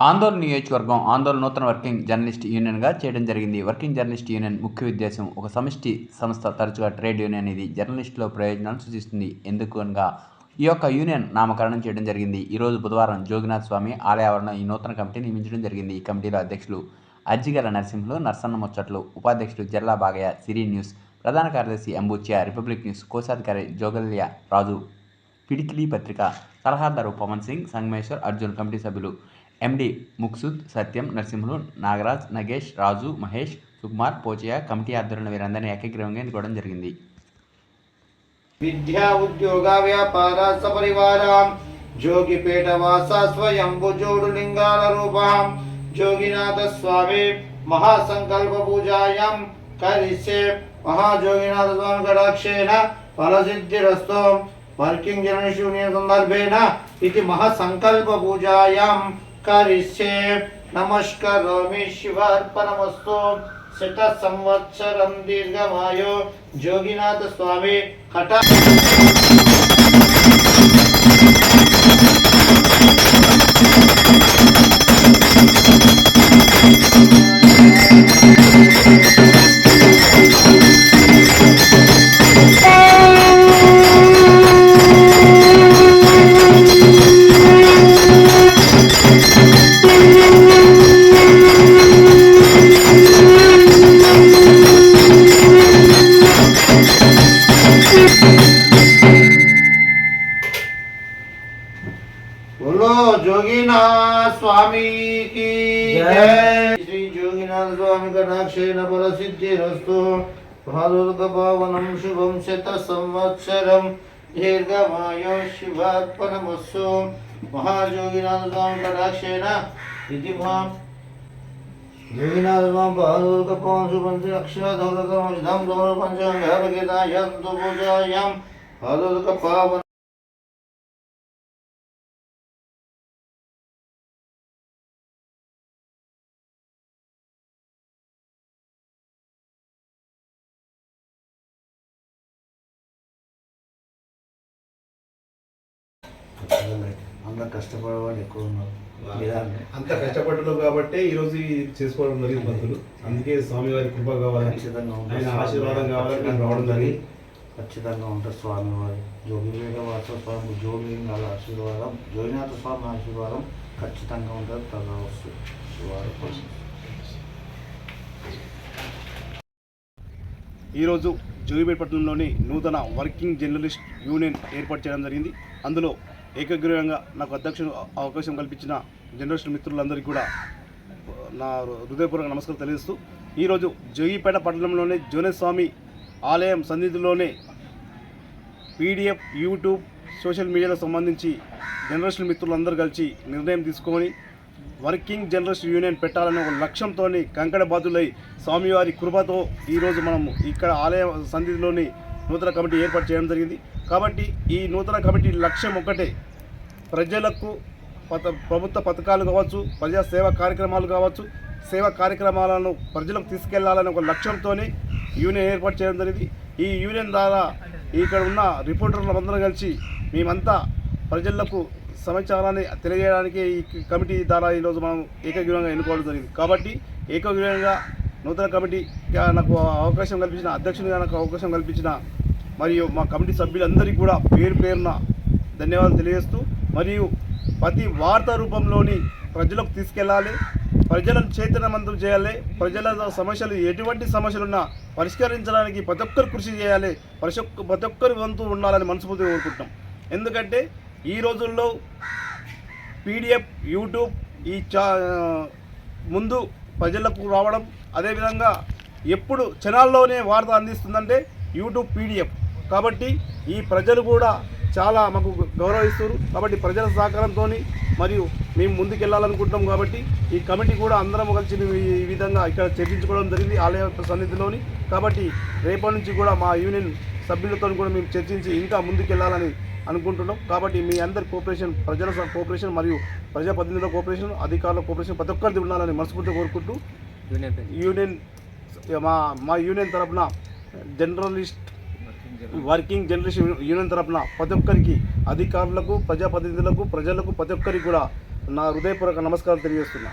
ఆందోళన నియోజకవర్గం ఆందోళన నూతన వర్కింగ్ జర్నలిస్ట్ యూనియన్గా చేయడం జరిగింది. వర్కింగ్ జర్నలిస్ట్ యూనియన్ ముఖ్య ఉద్దేశం ఒక సమిష్టి సంస్థ తరచుగా ట్రేడ్ యూనియన్ అనేది జర్నలిస్టుల ప్రయోజనాలు సూచిస్తుంది. ఎందుకు అనగా ఈ యొక్క యూనియన్ నామకరణం చేయడం జరిగింది. ఈరోజు బుధవారం జోగినాథ్ స్వామి ఆలయ ఈ నూతన కమిటీ నియమించడం జరిగింది. ఈ కమిటీలో అధ్యక్షులు అజ్జిగల నరసింహులు నర్సన్న ముచ్చట్లు ఉపాధ్యక్షులు జర్లా బాగయ్య సిరి న్యూస్ ప్రధాన కార్యదర్శి అంబూచియా రిపబ్లిక్ న్యూస్ కోశాధికారి జోగల్య రాజు పిడికిలి పత్రిక సలహాదారు పవన్ సింగ్ సంగమేశ్వర్ అర్జున్ కమిటీ సభ్యులు ఎండి ముక్సుద్ సత్యం నరసింహులు నాగరాజ్ నగేష్ రాజు మహేష్ సుకుమార్ పోచయ్య కమిటీ ఆధ్వర్యంలో వీరందరినీ ఏకగ్రీవంగా ఎన్నుకోవడం జరిగింది. విద్యా ఉద్యోగ వ్యాపార సపరివార జోగిపేట వాస స్వయంభు జోడు లింగాల రూప జోగినాథ స్వామి మహాసంకల్ప పూజాయం కలిసే మహాజోగినాథ స్వామి కటాక్షేణ ఫలసిద్ధిరస్తో వర్కింగ్ జర్నలిస్ట్ యూనియన్ సందర్భేణ ఇది మహాసంకల్ప పూజాయం. करिष्ये नमस्करोमि शिवार्पणमस्तु। शतसंवत्सरं दीर्घमायो। जोगिनाथस्वामी कटा बोलो जोगीनाथ स्वामी की जय। श्री जोगीनाथ स्वामी का नाक्षेण बल सिद्धि रस्तु भादुर्गपावनं शुभं शतसंवत्सरं। दीर्घमायो शिवात्मनमस्तु महाजोगीनाथ स्वामी का नाक्षेण इति भाम जोगीनाथ स्वामी भादुर्गपावनं शुभं अक्षरधौलकं धाम गौरवपञ्चगेतायन्तु पूजायां भादुर्गपावन అందరు కష్టపడేవాళ్ళు ఎక్కువ ఉన్నారు. అంత కష్టపడ్డారు కాబట్టి ఈ రోజు చేసుకోవడం జరిగింది భక్తులు. అందుకే స్వామి వారి కృప కావాలని ఖచ్చితంగా ఆయన ఆశీర్వాదం కావాలని రావడం ఉంటుంది. జరిగింది. ఖచ్చితంగా ఉంటుంది స్వామి వారి జోగిలింగ వాస స్వామి జోగిలింగాల ఆశీర్వాదం జోగినాథ స్వామి ఆశీర్వాదం ఖచ్చితంగా ఉంటుంది. శివారి కోసం. ఈరోజు జోగిపేట పట్టణంలోని నూతన వర్కింగ్ జర్నలిస్ట్ యూనియన్ ఏర్పాటు చేయడం జరిగింది. అందులో ఏకగ్రీవంగా నాకు అధ్యక్షుడు అవకాశం కల్పించిన జనరేషన్ మిత్రులందరికీ కూడా నా హృదయపూర్వక నమస్కారం తెలియజేస్తూ ఈరోజు జోగిపేట పట్టణంలోని జోనేస్వామి ఆలయం సన్నిధిలోనే పీడిఎఫ్ యూట్యూబ్ సోషల్ మీడియాలకు సంబంధించి జనరేషన్ మిత్రులందరూ కలిసి నిర్ణయం తీసుకొని వర్కింగ్ జనరేషన్ యూనియన్ పెట్టాలనే ఒక లక్ష్యంతో కంకణ బాధులై స్వామివారి కృపతో ఈరోజు మనము ఇక్కడ ఆలయ సన్నిధిలోని నూతన కమిటీ ఏర్పాటు చేయడం జరిగింది. కాబట్టి ఈ నూతన కమిటీ లక్ష్యం ఒక్కటే. ప్రజలకు పత ప్రభుత్వ పథకాలు కావచ్చు ప్రజా సేవా కార్యక్రమాలు కావచ్చు సేవా కార్యక్రమాలను ప్రజలకు తీసుకెళ్ళాలనే ఒక లక్ష్యంతోనే యూనియన్ ఏర్పాటు చేయడం జరిగింది. ఈ యూనియన్ ద్వారా ఇక్కడ ఉన్న రిపోర్టర్లు అందరం కలిసి మేమంతా ప్రజలకు సమాచారాన్ని తెలియజేయడానికి ఈ కమిటీ ద్వారా ఈరోజు మనం ఏకగ్రీవంగా ఎన్నుకోవడం జరిగింది. కాబట్టి ఏకగ్రీవంగా నూతన కమిటీగా నాకు అవకాశం కల్పించిన అధ్యక్షునిగా నాకు అవకాశం కల్పించిన మరియు మా కమిటీ సభ్యులందరికీ కూడా పేరు పేరున ధన్యవాదాలు తెలియజేస్తూ మరియు ప్రతి వార్త రూపంలోని ప్రజలకు తీసుకెళ్ళాలి ప్రజలను చైతన్యవంతం చేయాలి ప్రజల సమస్యలు ఎటువంటి సమస్యలున్నా పరిష్కరించడానికి ప్రతి ఒక్కరు కృషి చేయాలి ప్రతి ఒక్క ప్రతి ఒక్కరి వంతు ఉండాలని మనస్ఫూర్తిగా కోరుకుంటున్నాం. ఎందుకంటే ఈ రోజుల్లో పీడిఎఫ్ యూట్యూబ్ ఈ చా ముందు ప్రజలకు రావడం అదేవిధంగా ఎప్పుడు ఛానల్లోనే వార్త అందిస్తుందంటే యూట్యూబ్ పీడిఎఫ్. కాబట్టి ఈ ప్రజలు కూడా చాలా మాకు గౌరవిస్తారు కాబట్టి ప్రజల సహకారంతో మరియు మేము ముందుకెళ్ళాలనుకుంటున్నాం కాబట్టి ఈ కమిటీ కూడా అందరం కలిసి మేము ఈ విధంగా ఇక్కడ చర్చించుకోవడం జరిగింది ఆలయ సన్నిధిలోని కాబట్టి రేపటి నుంచి కూడా మా యూనియన్ సభ్యులతో కూడా మేము చర్చించి ఇంకా ముందుకెళ్ళాలని అనుకుంటున్నాం. కాబట్టి మీ అందరి కోఆపరేషన్ ప్రజల కోఆపరేషన్ మరియు ప్రజాప్రతినిధుల కోఆపరేషన్ అధికారుల కోఆపరేషన్ ప్రతి ఒక్కరిది ఉండాలని మనస్ఫూర్తిగా కోరుకుంటూ యూనియన్ మా మా యూనియన్ తరపున జర్నలిస్ట్ వర్కింగ్ జర్నలిస్ట్ యూనియన్ తరపున ప్రతి ఒక్కరికి అధికారులకు ప్రజాప్రతినిధులకు ప్రజలకు ప్రతి ఒక్కరికి కూడా నా హృదయపూర్వక నమస్కారం తెలియజేస్తున్నా.